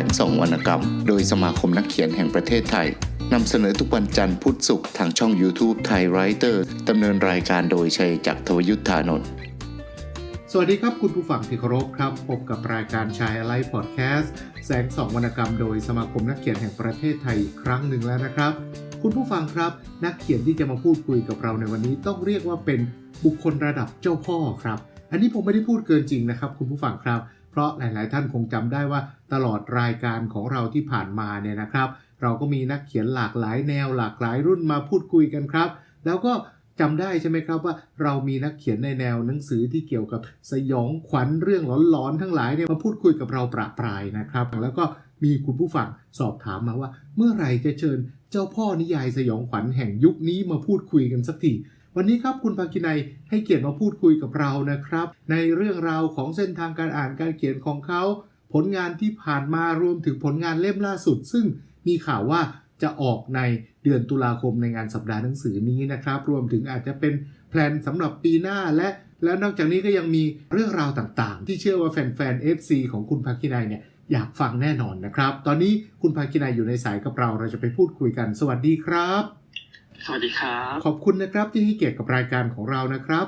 แสงสองวรรณกรรม โดยสมาคมนักเขียนแห่งประเทศไทยนำเสนอทุกวันจันทร์พุธศุกร์ทางช่อง YouTube ไทยไรเตอร์ดำเนินรายการโดยชัยจักรทวยุทธานนท์สวัสดีครับคุณผู้ฟังที่เคารพครับ พบกับรายการชายอะไรพอดแคสต์แสงสองวรรณกรรมโดยสมาคมนักเขียนแห่งประเทศไทยอีกครั้งหนึ่งแล้วนะครับ คุณผู้ฟังครับ นักเขียนที่จะมาพูดคุยกับเราในวันนี้ต้องเรียกว่าเป็นบุคคลระดับเจ้าพ่อครับ อันนี้ผมไม่ได้พูดเกินจริงนะครับ คุณผู้ฟังครับ เพราะหลาย ๆ ท่านคงจำได้ว่า ตลอดรายการของเราที่ผ่านมาเนี่ยนะครับ เราก็มีนักเขียนหลากหลายแนวหลากหลายรุ่นมาพูดคุยกันครับ แล้วก็จำได้ใช่ไหมครับว่าเรามีนักเขียนในแนวหนังสือที่เกี่ยวกับสยองขวัญเรื่องหลอนๆทั้งหลายเนี่ยมาพูดคุยกับเราประปรายนะครับ แล้วก็มีคุณผู้ฟังสอบถามมาว่า เมื่อไหร่จะเชิญเจ้าพ่อนิยายสยองขวัญแห่งยุคนี้มาพูดคุยกันสักทีวันนี้ครับคุณภาคินัยให้เกียรติมาพูดคุยกับเรานะครับ ในเรื่องราวของเส้นทางการอ่านการเขียนของเขา ผลงานที่ผ่านมารวมถึงผลงานเล่มล่าสุด ซึ่งมีข่าวว่าจะออกในเดือนตุลาคมในงานสัปดาห์หนังสือนี้นะครับ รวมถึงอาจจะเป็นแพลนสำหรับปีหน้าและและนอกจากนี้ก็ยังมีเรื่องราวต่างๆ ที่เชื่อว่าแฟนๆ FC ของคุณภาคินัยเนี่ยอยากฟังแน่นอนนะครับ ตอนนี้คุณภาคินัยอยู่ในสายกับเรา เราจะไปพูดคุยกัน สวัสดีครับ สวัสดีครับ ขอบคุณนะครับที่ให้เกียรติกับรายการของเรานะครับ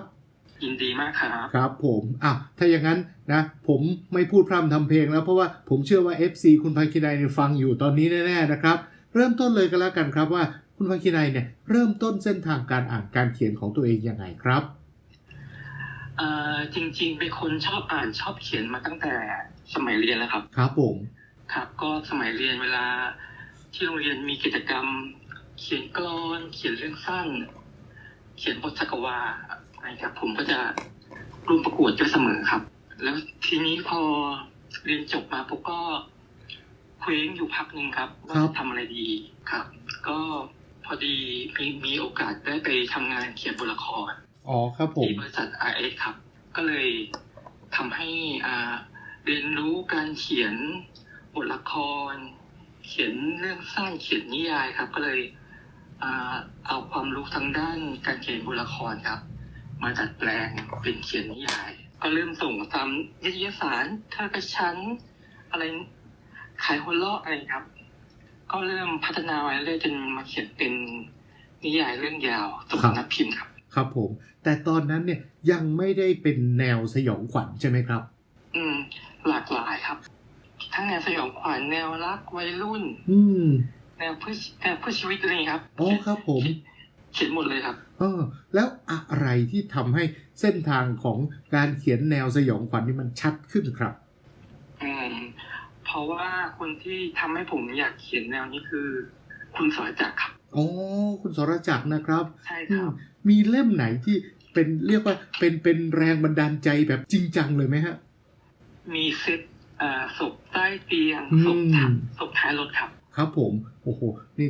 ยินดีมากครับครับผมอะถ้าอย่างนั้นนะผมไม่พูดพร่ำทำเพลงแล้วเพราะว่าผมเชื่อว่า FC คุณภาคินัยเนี่ยฟังอยู่ตอนนี้แน่ๆนะครับ เริ่มต้นเลยก็แล้วกันครับว่าคุณภาคินัยเนี่ยเริ่มต้นเส้นทางการอ่านการเขียนของตัวเองยังไงครับเอ่อจริงๆ เป็นคนชอบอ่านชอบเขียนมาตั้งแต่สมัยเรียนแล้วครับครับผมครับ ก็สมัยเรียนเวลาที่โรงเรียนมีกิจกรรม เขียนกลอน เขียนเรื่องสั้น เขียนบทสักวา อะไรครับ ผมก็จะร่วมประกวดด้วยเสมอครับ แล้วทีนี้พอเรียนจบมาผมก็เคว้งอยู่พักหนึ่งครับว่าจะทำอะไรดีครับ ก็พอดีมีมีโอกาสได้ไปทำงานเขียนบทละครอ๋อครับผม ที่บริษัท r อครับ ก็เลยทำให้อ่าเรียนรู้การเขียนบทละคร เขียนเรื่องสั้นเขียนนิยายครับ ก็เลยอ่าเอาความรู้ทางด้านการเขียนบทละครครับ มาจัดแปลงเป็นเขียนนิยาย ก็เริ่มส่งตามนิตยสารท่ากระชั้นอะไรขายหัวเราะอะไรครับ ก็เริ่มพัฒนามาเรื่อยๆจนมาเขียนเป็นนิยายเรื่องยาวส่งสำนักพิมพ์ครับ ครับผม แต่ตอนนั้นเนี่ยยังไม่ได้เป็นแนวสยองขวัญใช่ไหมครับ อืม หลากหลายครับ ทั้งแนวสยองขวัญแนวรักวัยรุ่น อืมแนวเพื่อแนวเพื่อชีวิตอะไรอย่างเงี้ยครับอ๋อครับผม เขียนหมดเลยครับ เออ แล้วอะไรที่ทำให้เส้นทางของการเขียนแนวสยองขวัญนี่มันชัดขึ้นครับ อืม เพราะว่าคนที่ทำให้ผมอยากเขียนแนวนี้คือ คุณสรจักรครับอ๋อคุณสรจักรนะครับ ใช่อืครัมบมีเล่มไหนที่เป็นเรียกว่าเป็นเป็นแรงบันดาลใจแบบจริงจังเลยไหมฮะ มีเซตอ่าศพใต้เตียงอืมศพท้ายศพท้ายรถครับ ครับผม โอ้โห นี่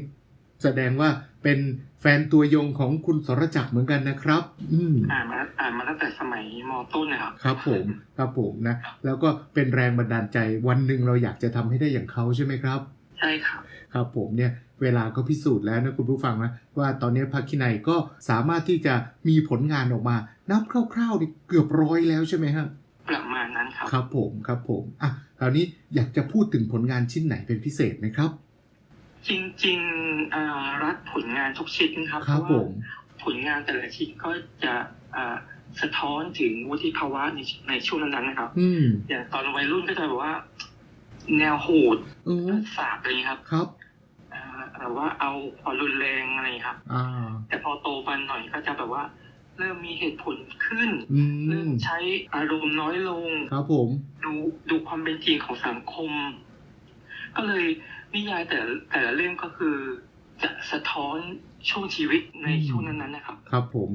แสดงว่าเป็น แฟนตัวยงของคุณสรจักรเหมือนกันนะครับ อืมอ่านมาอ่านมาตั้งแต่สมัยมต้นนะครับครับผมครับผมนะ แล้วก็เป็นแรงบันดาลใจวันหนึ่งเราอยากจะทำให้ได้อย่างเขาใช่ไหมครับ ใช่ครับครับผมเนี่ยเวลาก็พิสูจน์แล้วนะคุณผู้ฟังนะว่าตอนนี้พักคินัยก็สามารถที่จะมีผลงานออกมา นับคร่าวๆนี่เกือบร้อยแล้วใช่ไหมฮะประมาณนั้นครับ ครับผมครับผมอะคราวนี้อยากจะพูดถึงผลงานชิ้นไหนเป็นพิเศษไหมครับ จริงๆอ่ารักผลงานทุกชิ้นครับครับเพาะผว่ามผลงานแต่ละชิ้นก็จะอ่าสะท้อนถึงวุฒิภาวะในในช่วงนั้นๆนะครับอืมอย่างตอนวัยรุ่นก็จะแบบว่า แนวโหดเออสาบอะไรอย่างเงี้ยครับครับอ่าแบบว่าเอาความรุนแรงอะไรอย่างเงี้ยครับอ่าแต่พอโตมาหน่อยก็จะแบบว่า เริ่มมีเหตุผลขึ้นอืเริ่มมใช้อารมณ์น้อยลง ครับผม ดูดูความเป็นจริงของสังคม ก็เลย นิยายแต่ละแต่ละเรื่องก็คือ จะสะท้อนช่วงชีวิตในช่วงนั้นๆนะครับ ครับผม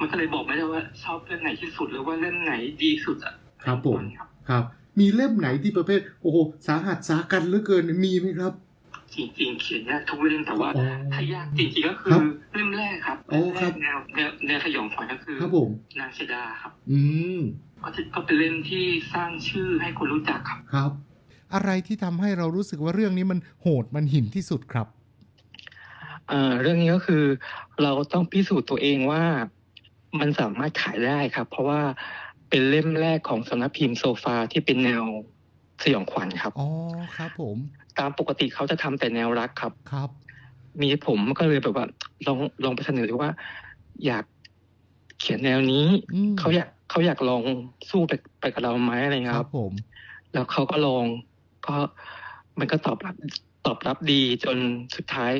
มันก็เลยบอกไม่ได้ว่าชอบเรื่องไหนที่สุดหรือว่าเรื่องไหนดีสุดอะครับผมครับครับ มีเล่มไหนที่ประเภท โอ้โหสาหัสสากันเหลือเกินมีไหมครับ จริงๆ เขียนยากทุกเรื่องแต่ว่าอ๋อถ้ายากจริงๆก็คืครัอบเรื่องแรกครับอ๋อเรื่องครัแรบกแนวแนวแนวสยองขวัญก็คือครับผมนางชดาครับ อืมก็จะก็เป็นเล่มที่สร้างชื่อให้คนรู้จักครับครับ อะไรที่ทำให้เรารู้สึกว่าเรื่องนี้มันโหดมันหินที่สุดครับเอ่อเรื่องนี้ก็คือเราต้องพิสูจน์ตัวเองว่ามันสามารถขายได้ครับ เพราะว่าเปเป็นเล่มแรกของสำนักพิมพ์โซฟาที่เป็นแนวสยองขวัญครับอ๋อครับ ผม ตามปกติเขาจะทำแต่แนวรักครับครับ มีผมก็เลยแบบว่า ลองลองไปเสนอดูว่า อยากเขียนแนวนี้อืมเขาอยากเขาอยากลองสู้ไปไปกับเราไหมอะไรเงี้ยคครัรับบผม แล้วเขาก็ลอง ก็มันก็ตอบรับตอบรับดีจนสุดท้าย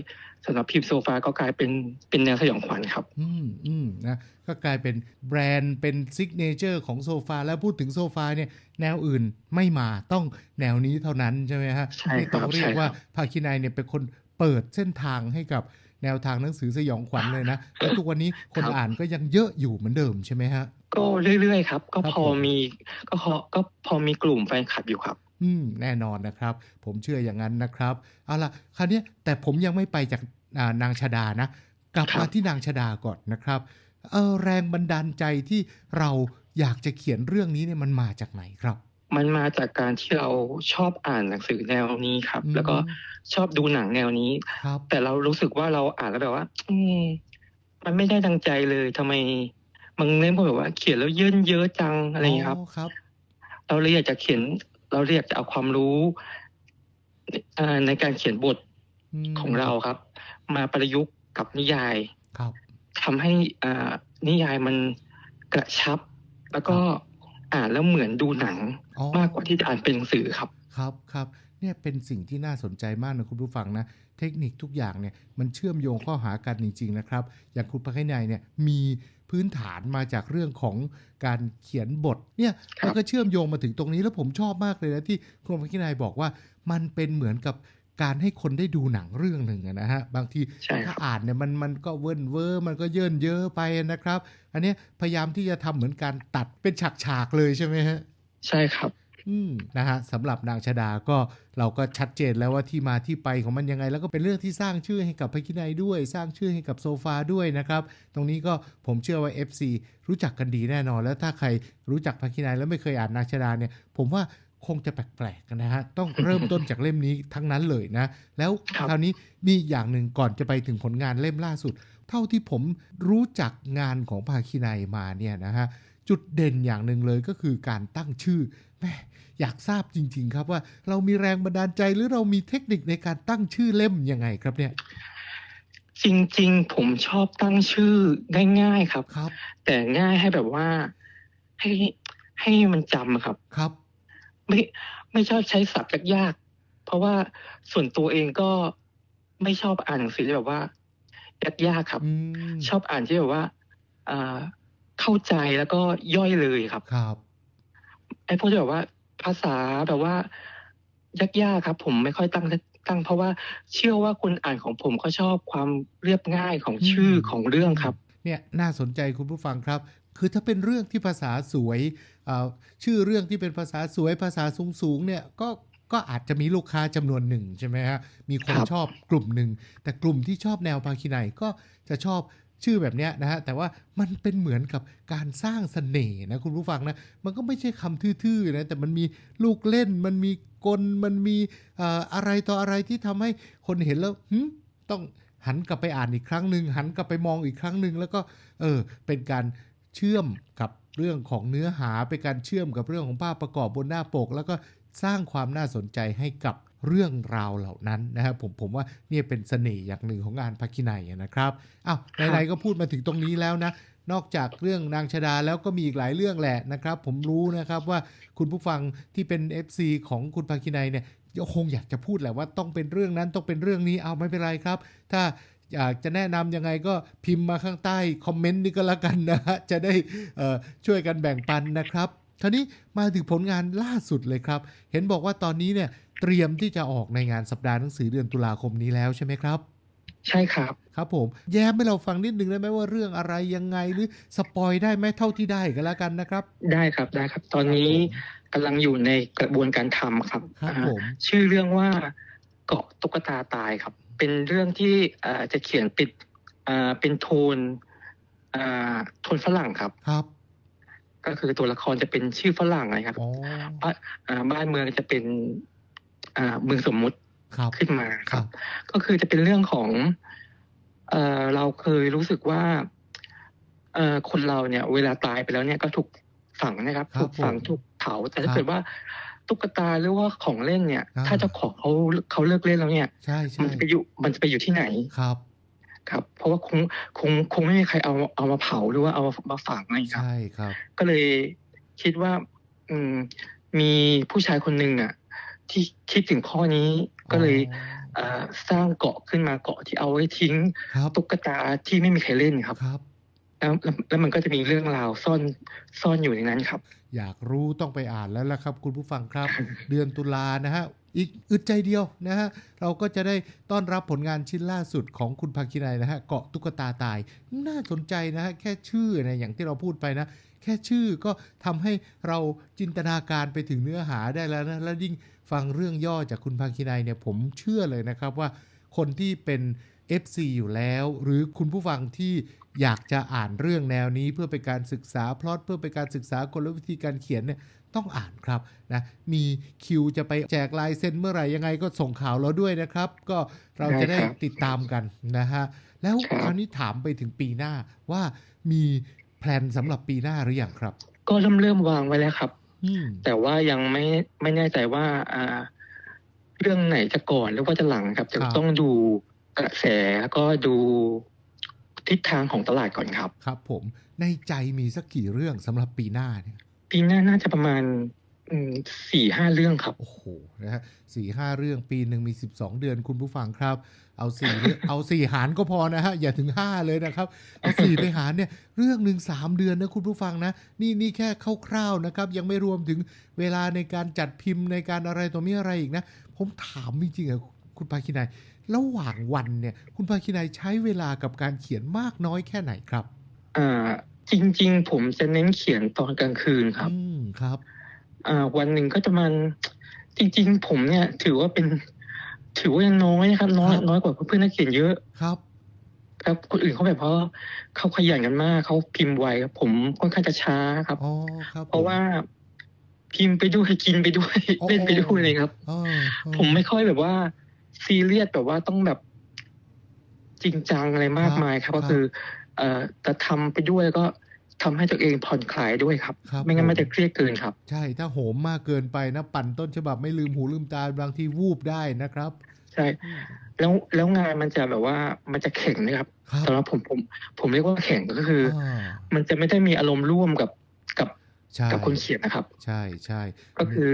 สำหรับพิมพ์โซฟาก็กลายเป็นเป็นแนวสยองขวัญครับ อืมอืมนะก็กลายเป็นแบรนด์เป็นซิกเนเจอร์ของโซฟาแล้วพูดถึงโซฟาเนี่ย แนวอื่นไม่มาต้องแนวนี้เท่านั้นใช่ไหมฮะใช่นี่ครัต้บองเรียกใช่ครับว่าภาคินายเนี่ยเป็นคนเปิดเส้นทางให้กับแนวทางหนังสือสยองขวัญเลยนะแล้วทุกวันนี้คนอ่านก็ยังเยอะอยู่เหมือนเดิมใช่ไหมฮะ ก็เรื่อยๆครับ ก็ครับพอผมมีก็พอก็พอมีกลุ่มแฟนคลับอยู่ครับ อืมแน่นอนนะครับ ผมเชื่ออย่างนั้นนะครับเอาล่ะคราวเนี้ยแต่ผมยังไม่ไปจากอ่านางชดานะ กลับครับมาที่นางชดาก่อนนะครับเออแรงบันดาลใจที่เราอยากจะเขียนเรื่องนี้เนี่ยมันมาจากไหนครับ มันมาจากการที่เราชอบอ่านหนังสือแนวนี้ครับอืมแล้วก็ชอบดูหนังแนวนี้ครับ แต่เรารู้สึกว่าเราอ่านแล้วแบบว่า อืมมันไม่ได้ดังใจเลยทำไมบางเล่มก็แบบว่าเขียนแล้วเยินเยอะจังอะไรอย่างเงี้ยครับครับ เราเลยอยากจะเขียน เราเลยอยากจะเอาความรู้เอ่อในการเขียนบทมของเราครับ มาประยุกต์กับนิยายครับทำให้อ่านิยายมันกระชับ แล้วก็อ่านแล้วเหมือนดูหนังอ๋อมากกว่าที่จะอ่านเป็นหนังสือครับ ครับครับเนี่ยเป็นสิ่งที่น่าสนใจมากนะคุณผู้ฟังนะเทคนิคทุกอย่างเนี่ยมันเชื่อมโยงเข้าหากันจริง ๆ นะครับ อย่างคุณพักนายเนี่ยมี พื้นฐานมาจากเรื่องของการเขียนบทเนี่ยครับมันก็เชื่อมโยงมาถึงตรงนี้แล้วผมชอบมากเลยนะที่คุณพักนายบอกว่ามันเป็นเหมือนกับการให้คนได้ดูหนังเรื่องหนึ่งอะนะฮะบางทีใช่คถ้ารับอ่านเนี่ยมันมันก็เวิร์นเวอร์มันก็เยินเยอะไปนะครับ อันเนี้ยพยายามที่จะทำเหมือนการตัดเป็นฉากๆเลยใช่ไหมฮะใช่ครับอืม นะฮะสำหรับนางชดาก็เราก็ชัดเจนแล้วว่าที่มาที่ไปของมันยังไง แล้วก็เป็นเรื่องที่สร้างชื่อให้กับพระคินัยด้วย สร้างชื่อให้กับโซฟาด้วยนะครับ ตรงนี้ก็ผมเชื่อว่า FC รู้จักกันดีแน่นอน แล้วถ้าใครรู้จักพระคินัยแล้วไม่เคยอ่านนางชดาเนี่ย ผมว่าคงจะแปลกๆกันนะฮะ ต้องเริ่มต้นจากเล่มนี้ทั้งนั้นเลยนะ แล้วครับคราวนี้มีอย่างหนึ่งก่อนจะไปถึงผลงานเล่มล่าสุด เท่าที่ผมรู้จักงานของภาคินัยมาเนี่ยนะฮะ จุดเด่นอย่างหนึ่งเลยก็คือการตั้งชื่อแม่อยากทราบจริง ๆ ครับว่าเรามีแรงบันดาลใจหรือเรามีเทคนิคในการตั้งชื่อเล่มยังไงครับเนี่ย จริง ๆ ผมชอบตั้งชื่อง่ายๆครับครับ แต่ง่ายให้แบบว่าให้ให้มันจำอะครับครับ ไม่ไม่ชอบใช้ศัพท์ยากๆเพราะว่าส่วนตัวเองก็ไม่ชอบอ่านหนังสือที่แบบว่ายากๆครับอืมชอบอ่านที่แบบว่าอ่า เข้าใจแล้วก็ย่อยเลยครับ ครับไอ้พวกที่แบบว่าภาษาแบบว่ายากๆครับ ผมไม่ค่อยตั้งตั้ง เพราะว่าเชื่อว่าคนอ่านของผมก็ชอบความเรียบง่ายของชื่อของเรื่องครับ เนี่ยน่าสนใจคุณผู้ฟังครับ คือถ้าเป็นเรื่องที่ภาษาสวยเอ่อชื่อเรื่องที่เป็นภาษาสวยภาษาสูงสูงๆเนี่ยก็ก็อาจจะมีลูกค้าจำนวนหนึ่งใช่ไหมฮะ มีคนครับชอบกลุ่มหนึ่ง แต่กลุ่มที่ชอบแนวภาคีไนก็จะชอบ ชื่อแบบนี้นะฮะแต่ว่ามันเป็นเหมือนกับการสร้างเสน่ห์นะคุณผู้ฟังนะมันก็ไม่ใช่คำทื่อๆนะแต่มันมีลูกเล่น มันมีกลมันมีอะไรต่ออะไรที่ทำให้คนเห็นแล้วต้องหันกลับไปอ่านอีกครั้งหนึ่งหันกลับไปมองอีกครั้งหนึ่งแล้วก็เออเป็นการเชื่อมกับเรื่องของเนื้อหาเป็นการเชื่อมกับเรื่องของภาพประกอบบนหน้าปก แล้วก็สร้างความน่าสนใจให้กับ เรื่องราวเหล่านั้นนะครับผมผมว่าเนี่ยเป็นเสน่ห์อย่างหนึ่งของงานพักกินัยนะครับอ้าวไหนๆก็พูดมาถึงตรงนี้แล้วนะนอกจากเรื่องนางชดาแล้วก็มีอีกหลายเรื่องแหละนะครับ ผมรู้นะครับว่าคุณผู้ฟังที่เป็น FC ของคุณภาคินัยเนี่ยคงอยากจะพูดแหละว่าต้องเป็นเรื่องนั้นต้องเป็นเรื่องนี้เอาไม่เป็นไรครับ ถ้าอยากจะแนะนำยังไงก็พิมพ์มาข้างใต้คอมเมนต์นี่ก็แล้วกันนะฮะจะได้เอ่อช่วยกันแบ่งปันนะครับคราวนี้มาถึงผลงานล่าสุดเลยครับ เห็นบอกว่าตอนนี้เนี่ย เตรียมที่จะออกในงานสัปดาห์หนังสือเดือนตุลาคมนี้แล้วใช่ไหมครับ ใช่ครับ ครับผม แย้มให้เราฟังนิดนึงได้ไหมว่าเรื่องอะไรยังไงหรือสปอยได้ไหมเท่าที่ได้ก็แล้วกันนะครับ ได้ครับได้ครับ ตอนนี้กำลังอยู่ในกระบวนการทำครับครับอ่าผมชื่อเรื่องว่าเกาะตุ๊กตาตายครับ เป็นเรื่องที่อ่าจะเขียนปิดอ่าเป็นโทนอ่าโทนฝรั่งครับครับก็คือตัวละครจะเป็นชื่อฝรั่งนะครับอ๋ออ่าบ้านเมืองจะเป็นอ่า เมืองสมมุติครับขึ้นมาคครัรับบก็คือจะเป็นเรื่องของเอ่อเราเคยรู้สึกว่าเอ่อคนเราเนี่ย เวลาตายไปแล้วเนี่ยก็ถูกฝังนะครับครับถูกฝังผมถูกเผาแต่ครัถ้าบเกิดว่าตุ๊กตาหรือว่าของเล่นเนี่ยอ่าถ้าเจ้าของเขาเขาเลิกเล่นแล้วเนี่ยใช่มัใช่นจะไปอยู่มันจะไปอยู่ที่ไหนครับ ครับ เพราะว่าคงคงคงไม่มีใครเอาเอามาเผาหรือว่าเอามาฝังอะไรครับใช่ครับ ก็เลยคิดว่า อืมมีผู้ชายคนหนึ่งอะ ที่คิดถึงข้อนี้ก็เลยอ๋อเอ่อสร้างเกาะขึ้นมาเกาะที่เอาไว้ทิ้งครับตุ๊กตาที่ไม่มีใครเล่นครับครับแล้วแล้วแล้วมันก็จะมีเรื่องราวซ่อนซ่อนอยู่ในนั้นครับ อยากรู้ต้องไปอ่านแล้วล่ะครับ คุณผู้ฟังครับ เดือนตุลานะฮะอีกอึดใจเดียวนะฮะเราก็จะได้ต้อนรับผลงานชิ้นล่าสุดของคุณภาคินัยนะฮะเกาะตุ๊กตาตาย น่าสนใจนะฮะแค่ชื่อนะอย่างที่เราพูดไปนะแค่ชื่อก็ทำให้เราจินตนาการไปถึงเนื้อหาได้แล้วนะแล้วยิ่ง ฟังเรื่องย่อจากคุณภาคินัยเนี่ยผมเชื่อเลยนะครับว่าคนที่เป็น FC อยู่แล้ว หรือคุณผู้ฟังที่อยากจะอ่านเรื่องแนวนี้เพื่อเป็นการศึกษาพล็อตเพื่อเป็นการศึกษากลวิธีการเขียนเนี่ยต้องอ่านครับนะมีคิวจะไปแจกลายเซ็นเมื่อไหร่ยังไงก็ส่งข่าวเราด้วยนะครับ ก็เราจะได้ได้ครับติดตามกันนะฮะแล้วครับคราวนี้ถามไปถึงปีหน้าว่ามีแพลนสำหรับปีหน้าหรือยังครับ ก็เริ่มเริ่มวางไว้แล้วครับอืม แต่ว่ายังไม่ไม่แน่ใจว่าอ่า เรื่องไหนจะก่อนหรือว่าจะหลังครับจะต้องดูกระแสแล้วก็ดูทิศทางของตลาดก่อนครับ ครับ ผมในใจมีสักกี่เรื่องสำหรับปีหน้าเนี่ยปีหน้าน่าจะประมาณ สี่ห้าเรื่องครับ โอ้โหนะฮะสี่ห้าเรื่องปีหนึ่งมี12เดือนคุณผู้ฟังครับ เอาสี่เรื่องเอาสี่หารก็พอนะฮะอย่าถึง5เลยนะครับ เอาสี่ไปหารเนี่ยเรื่องหนึ่งสามเดือนนะคุณผู้ฟังนะ นี่นี่แค่คร่าวๆนะครับ ยังไม่รวมถึงเวลาในการจัดพิมพ์ในการอะไรตัวมีอะไรอีกนะ ผมถามจริงๆอะคุณภาคินัยระหว่างวันเนี่ยคุณภาคินัยใช้เวลากับการเขียนมากน้อยแค่ไหนครับอ่าจริง ๆ ผมจะเน้นเขียนตอนกลางคืนครับ อืมครับอ่า วันหนึ่งก็จะมันจริง ๆ ผมเนี่ย ถือว่าเป็น ถือว่ายังน้อยนะครับ น้อยครับน้อยกว่าเพื่อนๆนักเขียนเยอะครับครับคนอื่นเขาแบบเพราะเขาขยันกันมากเขาพิมพ์ไวครับผมค่อนข้างจะช้าครับอ๋อครับเพราะว่าพิมพ์ไปด้วยกินไปด้วยโอ้เล่นไปด้วยเลยครับอ๋ออ๋อผมไม่ค่อยแบบว่า ซีเรียสแบบว่าต้องแบบ จริงจังอะไรมากมายครับ ก็คือ เอ่อแต่ทำไปด้วยแล้วก็ ทำให้ตัวเองผ่อนคลายด้วยครับครับไม่งั้นมันผจะเครียดเกินครับ ใช่ถ้าโหมมากเกินไปนะ ปั่นต้นฉบับไม่ลืมหูลืมตาบางทีวูบได้นะครับ ใช่ แล้วแล้วงานมันจะแบบว่ามันจะแข็งนะครับครับสำหรับผมผมผมเรียกว่าแข็งก็คืออามันจะไม่ได้มีอารมณ์ร่วมกับกับใช่กับคนเขียนนะครับ ใช่ใช่ก็คือ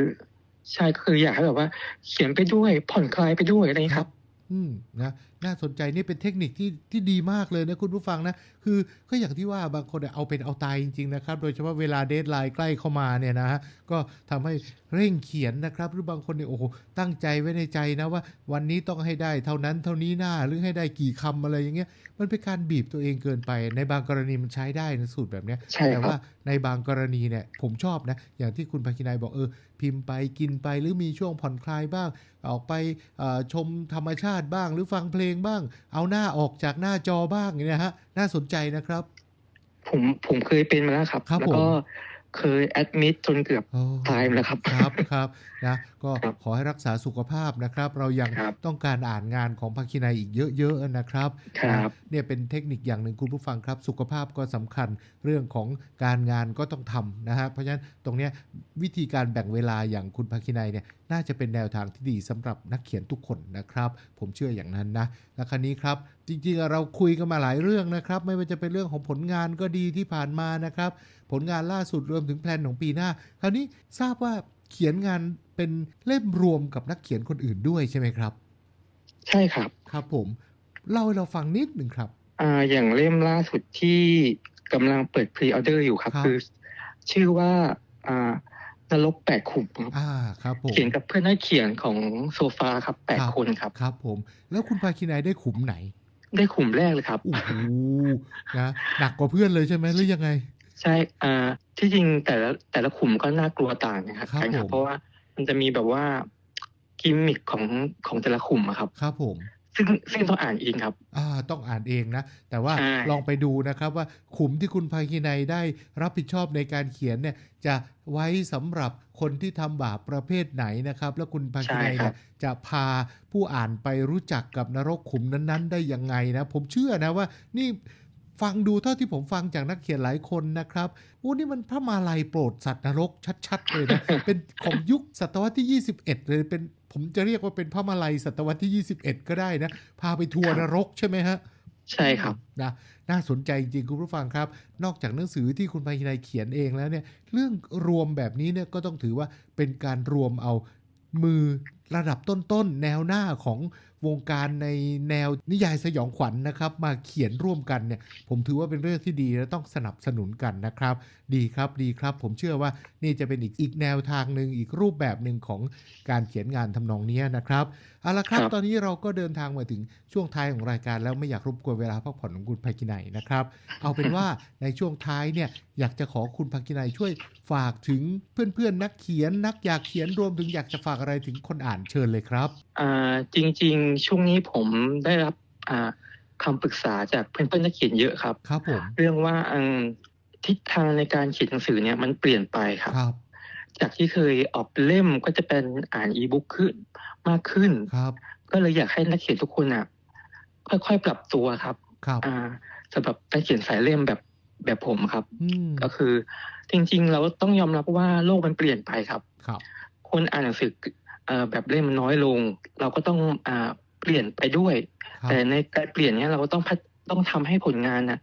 ใช่ก็คืออยากให้แบบว่า เขียนไปด้วยผ่อนคลายไปด้วยอะไรอย่างนี้ครับ อืมนะน่าสนใจนี่เป็นเทคนิคที่ที่ดีมากเลยนะคุณผู้ฟังนะ คือก็อย่างที่ว่าบางคนเนี่ยเอาเป็นเอาตายจริงๆนะครับ โดยเฉพาะเวลาเดทไลน์ใกล้เข้ามาเนี่ยนะฮะก็ทำให้เร่งเขียนนะครับ หรือบางคนเนี่ยโอ้โหตั้งใจไว้ในใจนะว่า วันนี้ต้องให้ได้เท่านั้นเท่านี้หน้าหรือให้ได้กี่คำอะไรอย่างเงี้ยมันเป็นการบีบตัวเองเกินไป ในบางกรณีมันใช้ได้นะสูตรแบบเนี้ยใช่ครับแต่ว่าในบางกรณีเนี่ยผมชอบนะ อย่างที่คุณภาคินายบอกเออ พิมพ์ไปกินไปหรือมีช่วงผ่อนคลายบ้าง ออกไปเอ่อชมธรรมชาติบ้าง หรือฟังเพลงบ้าง เอาหน้าออกจากหน้าจอบ้างเนี่ยนะฮะน่าสนใจนะครับ ผมผมเคยเป็นมาแล้วครับครับแล้วก็ผม เคยแอดมิดจนเกือบโอ้ตายมาแล้วครับครับครับนะก็ครับขอให้รักษาสุขภาพนะครับ เรายังครับต้องการอ่านงานของภาคินายอีกเยอะๆนะครับครับนะเนี่ยเป็นเทคนิคอย่างหนึ่งคุณผู้ฟังครับ สุขภาพก็สำคัญเรื่องของการงานก็ต้องทำนะฮะเพราะฉะนั้นตรงเนี้ยวิธีการแบ่งเวลาอย่างคุณภาคินัยเนี่ยน่าจะเป็นแนวทางที่ดีสำหรับนักเขียนทุกคนนะครับ ผมเชื่ออย่างนั้นนะและคราวนี้ครับ จริงๆเราคุยกันมาหลายเรื่องนะครับ ไม่ว่าจะเป็นเรื่องของผลงานก็ดีที่ผ่านมานะครับ ผลงานล่าสุดรวมถึงแพลนของปีหน้า คราวนี้ทราบว่าเขียนงานเป็นเล่มรวมกับนักเขียนคนอื่นด้วยใช่ไหมครับ ใช่ครับครับผมเล่าให้เราฟังนิดหนึ่งครับอ่าอย่างเล่มล่าสุดที่กำลังเปิดพรีออเดอร์อยู่ครับครับคือ ชื่อว่าอ่านรกแปดขุมครับอ่าครับผมเขียนกับเพื่อนนักเขียนของโซฟาครับแปดครับคนครับครับผม แล้วคุณภาคินัยได้ขุมไหน ได้ขุมแรกเลยครับ โอ้โหนะหนักกว่าเพื่อนเลยใช่ไหมหรือยังไง ใช่อ่าที่จริงแต่ละแต่ละขุมก็น่ากลัวต่างนะครับครับกันครัผม เพราะว่ามันจะมีแบบว่ากิมมิคของของแต่ละขุมอะครับ ครับผม ซึ่งซึ่งต้องอ่านเองครับ อ่าต้องอ่านเองนะ แต่ว่าใช่ลองไปดูนะครับว่าขุมที่คุณภาคินัยได้รับผิดชอบในการเขียนเนี่ย จะไว้สำหรับคนที่ทำบาปประเภทไหนนะครับ แล้วคุณภาคินัยเนี่ยจะพาผู้อ่านไปรู้จักกับนรกขุมนั้นๆ ได้ยังไงนะ ผมเชื่อนะว่านี่ ฟังดูเท่าที่ผมฟังจากนักเขียนหลายคนนะครับโอ้นี่มันพระมาลัยโปรดสัตว์นรกชัด ๆ เลยนะ เป็นของยุคศตวรรษที่ 21 เลยเป็นผมจะเรียกว่าเป็นพระมาลัยศตวรรษที่ 21 ก็ได้นะ พาไปทัวร์นรกใช่ไหมฮะ ใช่ครับนะน่าสนใจจริงๆคุณผู้ฟังครับ นอกจากหนังสือที่คุณภาคินัยเขียนเองแล้วเนี่ย เรื่องรวมแบบนี้เนี่ยก็ต้องถือว่าเป็นการรวมเอามือระดับต้นๆแนวหน้าของ วงการในแนวนิยายสยองขวัญนะครับ มาเขียนร่วมกันเนี่ยผมถือว่าเป็นเรื่องที่ดีและต้องสนับสนุนกันนะครับ ดีครับดีครับ ผมเชื่อว่านี่จะเป็นอีกอีกแนวทางหนึ่งอีกรูปแบบหนึ่งของการเขียนงานทำนองเนี้ยนะครับเอาละครับครับตอนนี้เราก็เดินทางมาถึงช่วงท้ายของรายการ แล้วไม่อยากรบกวนเวลาพักผ่อนของคุณภาคินัยนะครับ เอาเป็นว่าในช่วงท้ายเนี่ยอยากจะขอคุณภาคินัยช่วยฝากถึงเพื่อนๆ นักเขียนนักอยากเขียนรวมถึงอยากจะฝากอะไรถึงคนอ่านเชิญเลยครับอ่าจริง ๆช่วงนี้ผมได้รับอ่าคำปรึกษาจากเพื่อนๆนักเขียนเยอะครับ ครับผมเรื่องว่าอืมทิศทางในการเขียนหนังสือเนี่ยมันเปลี่ยนไปครับครับจากที่เคยออกเล่มก็จะเป็นอ่านอีบุ๊กขึ้นมากขึ้นครับก็เลยอยากให้นักเขียนทุกคนอะค่อยๆปรับตัวครับครับอ่าสำหรับนักเขียนสายเล่มแบบแบบผมครับอืมก็คือจริง ๆ เราต้องยอมรับว่าโลกมันเปลี่ยนไปครับครับ คนอ่านหนังสือเอ่อ แบบเล่มมันน้อยลง เราก็ต้องอ่าเปลี่ยนไปด้วยครับแต่ในการเปลี่ยนเนี้ยเราก็ต้องพัฒต้องทำให้ผลงานน่ะ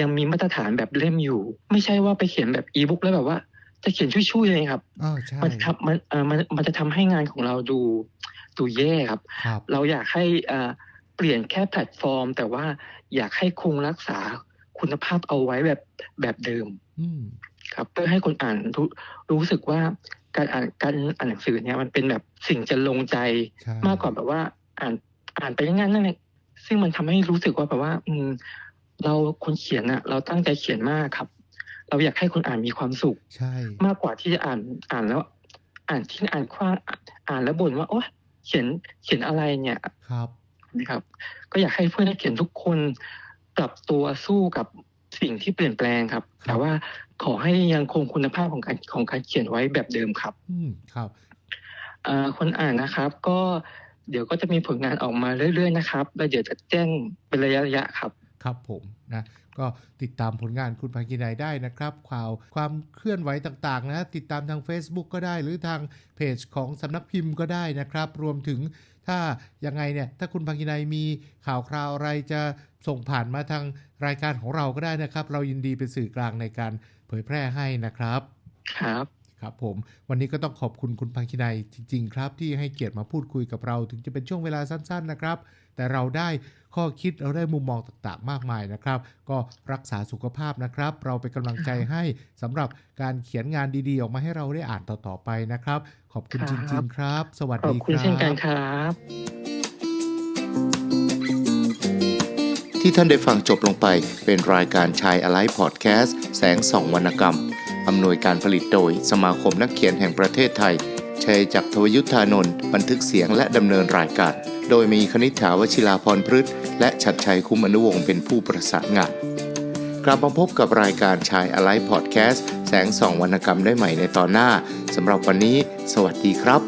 ยังมีมาตรฐานแบบเล่มอยู่ ไม่ใช่ว่าไปเขียนแบบอีบุ๊กแล้วแบบว่า จะเขียนช่วยๆเลยครับอ่าใช่มันทำมันเอ่อมันมันจะทำให้งานของเราดูดูแย่ครับครับ เราอยากให้อ่าเปลี่ยนแค่แพลตฟอร์ม แต่ว่าอยากให้คงรักษาคุณภาพเอาไว้แบบแบบเดิมอืมครับ เพื่อให้คนอ่านรู้รู้สึกว่า การอ่านการอ่านหนังสือเนี่ยมันเป็นแบบสิ่งจะลงใจใช่มากกว่าแบบว่า อ่านอ่านไปงั้นๆนั่นเองซึ่งมันทำให้รู้สึกว่าแบบว่า อืม เราคนเขียนอะเราตั้งใจเขียนมากครับ เราอยากให้คนอ่านมีความสุขใช่มากกว่าที่จะอ่านอ่านแล้ว อ่านที่อ่านคว้างอ่านแล้วบ่นว่าโอ้เขียนเขียนอะไรเนี่ยครับนะครับ ก็อยากให้เพื่อนนักเขียนทุกคนปรับตัวสู้กับ สิ่งที่เปลี่ยนแปลงครับ แต่ว่าขอให้ยังคงคุณภาพของการของการเขียนไว้แบบเดิมครับ อืมครับเอ่อคนอ่านนะครับ ก็เดี๋ยวก็จะมีผลงานออกมาเรื่อยๆนะครับ แล้วเดี๋ยวจะแจ้งเป็นระยะๆครับ ครับผมนะก็ติดตามผลงานคุณภาคินัยได้นะครับ ข่าวความเคลื่อนไหวต่างๆ นะ ติดตามทาง Facebook ก็ได้ หรือทางเพจของสำนักพิมพ์ก็ได้นะครับ รวมถึง ถ้ายังไงเนี่ยถ้าคุณพังกินัยมีข่าวคราวอะไรจะส่งผ่านมาทางรายการของเราก็ได้นะครับ เรายินดีเป็นสื่อกลางในการเผยแพร่ให้นะครับ ครับ ครับผมวันนี้ก็ต้องขอบคุณคุณพังคินัยจริง ๆ ครับ ที่ให้เกียรติมาพูดคุยกับเรา ถึงจะเป็นช่วงเวลาสั้น ๆ นะครับ แต่เราได้ข้อคิดเราได้มุมมองต่างๆ มากมายนะครับ ก็รักษาสุขภาพนะครับ เราเป็นกำลังใจให้สำหรับการเขียนงานดีๆ ออกมาให้เราได้อ่านต่อๆไปนะครับ ขอบคุณคจรับริง ๆ ครับ สวัสขอบดีคุณครัเช่นกันบครับที่ท่านได้ฟังจบลงไปเป็นรายการชายอะไลฟ์พอดแคสต์แสงส่องวรรณกรรม อำนวยการผลิตโดยสมาคมนักเขียนแห่งประเทศไทย ชัยจักรทวยุทธานนท์บันทึกเสียงและดำเนินรายการ โดยมีคณิษฐาวชิลาพรพฤษและชัดชัยคุ้มอนุวงศ์เป็นผู้ประสานงาน กลับมาพบกับรายการชายอะไลฟ์พอดแคสต์แสงส่องวรรณกรรมได้ใหม่ในตอนหน้าสำหรับวันนี้ สวัสดีครับ